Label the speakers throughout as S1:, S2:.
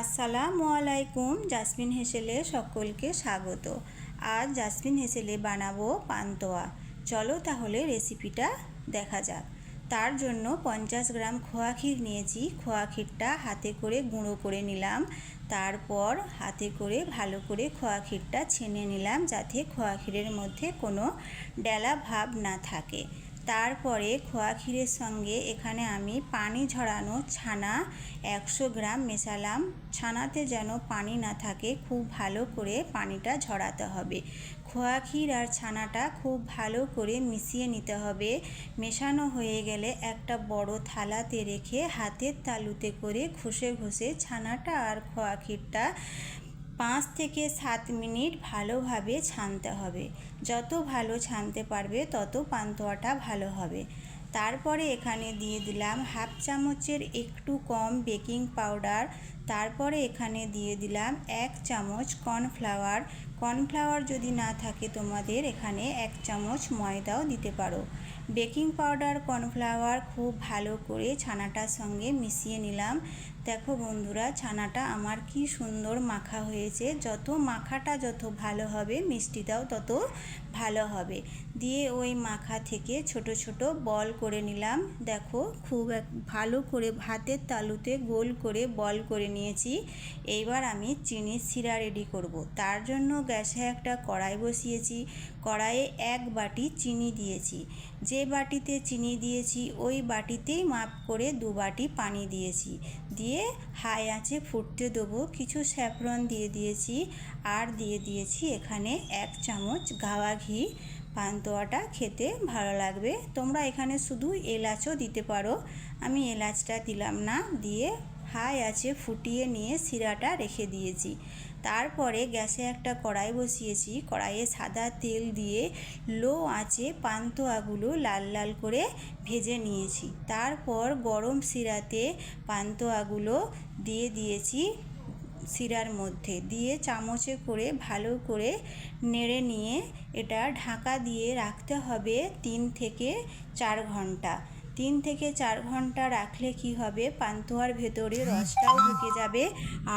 S1: আসসালামু আলাইকুম, জাসমিন হেসেলে সকলকে স্বাগত। আজ জাসমিন হেসেলে বানাবো পান্তোয়া। চলো তাহলে রেসিপিটা দেখা যাক। তার জন্য পঞ্চাশ গ্রাম খোয়া ক্ষীর নিয়েছি। খোয়া ক্ষীরটা হাতে করে গুঁড়ো করে নিলাম। তারপর হাতে করে ভালো করে খোয়া ক্ষীরটা ছেনে নিলাম যাতে খোয়া ক্ষীরের মধ্যে কোনো ডেলা ভাব না থাকে। তারপরে খোয়া ক্ষীরের সঙ্গে এখানে আমি পানি ঝরানো ছানা একশো গ্রাম মেশালাম। ছানাতে যেন পানি না থাকে, খুব ভালো করে পানিটা ঝরাতে হবে। খোয়া ক্ষীর আর ছানাটা খুব ভালো করে মিশিয়ে নিতে হবে। মেশানো হয়ে গেলে একটা বড় থালাতে রেখে হাতের তালুতে করে ঘষে ঘষে ছানাটা আর খোয়া ক্ষীরটা পাঁচ থেকে সাত মিনিট ভালোভাবে ছানতে হবে। যত ভালো ছানতে পারবে, তত পান্তোয়াটা ভালো হবে। তারপরে এখানে দিয়ে দিলাম হাফ চামচের একটু কম বেকিং পাউডার তারপরে এখানে দিয়ে দিলাম এক চামচ কর্নফ্লাওয়ার। কর্নফ্লাওয়ার যদি না থাকে তোমাদের এখানে এক চামচ ময়দাও দিতে পারো। বেকিং পাউডার, কর্নফ্লাওয়ার খুব ভালো করে ছানাটার সঙ্গে মিশিয়ে নিলাম। দেখো বন্ধুরা, ছানাটা আমার কি সুন্দর মাখা হয়েছে। যত মাখাটা যত ভালো হবে, মিষ্টিটাও তত ভালো হবে। দিয়ে ওই মাখা থেকে ছোট ছোট বল করে নিলাম। দেখো খুব ভালো করে ভাতের তালুতে গোল করে বল করে নিয়েছি। এইবার আমি চিনির শিরা রেডি করব। তার জন্য গ্যাসে একটা কড়াই বসিয়েছি। কড়াইয়ে এক বাটি চিনি দিয়েছি। যে বাটিতে চিনি দিয়েছি, ওই বাটিতেই মাপ করে দু বাটি পানি দিয়েছি। দিয়ে হাই আঁচে ফুটতে দেবো। কিছু স্যাফরন দিয়ে দিয়েছি। আর দিয়ে দিয়েছি এখানে এক চামচ গাওয়া ঘি। পান্তোয়াটা খেতে ভালো লাগবে। তোমরা এখানে শুধু এলাচও দিতে পারো। আমি এলাচটা দিলাম না। দিয়ে হাই আছে ফুটিয়ে নিয়ে শিরাটা রেখে দিয়েছি। তারপরে গ্যাসে একটা কড়াই বসিয়েছি। কড়াইয়ে সাদা তেল দিয়ে লো আঁচে পান্তোয়াগুলো লাল লাল করে ভেজে নিয়েছি। তারপর গরম শিরাতে পান্তোয়াগুলো দিয়ে দিয়েছি শিরার মধ্যে। দিয়ে চামচে করে ভালো করে নেড়ে নিয়ে এটা ঢাকা দিয়ে রাখতে হবে তিন থেকে চার ঘণ্টা। তিন থেকে চার ঘণ্টা রাখলে কি হবে? পান্তুয়ার ভেতরে রসটাও ঢুকে যাবে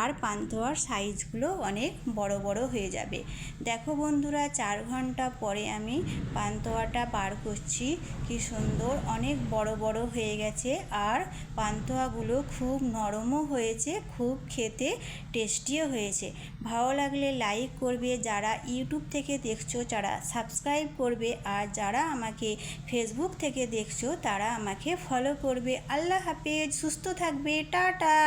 S1: আর পান্তুয়ার সাইজগুলো অনেক বড় বড় হয়ে যাবে। দেখো বন্ধুরা, চার ঘণ্টা পরে আমি পান্তুয়াটা বার করছি। কি সুন্দর, অনেক বড় বড় হয়ে গেছে আর পান্তুয়াগুলো খুব নরমও হয়েছে, খুব খেতে টেস্টিও হয়েছে। ভালো লাগলে লাইক করবে, যারা ইউটিউব থেকে দেখছ যারা সাবস্ক্রাইব করবে আর যারা আমাকে ফেসবুক থেকে দেখছ তারা আমাকে ফলো করবে। আল্লাহ হাফেজ সুস্থ থাকবে টাটা।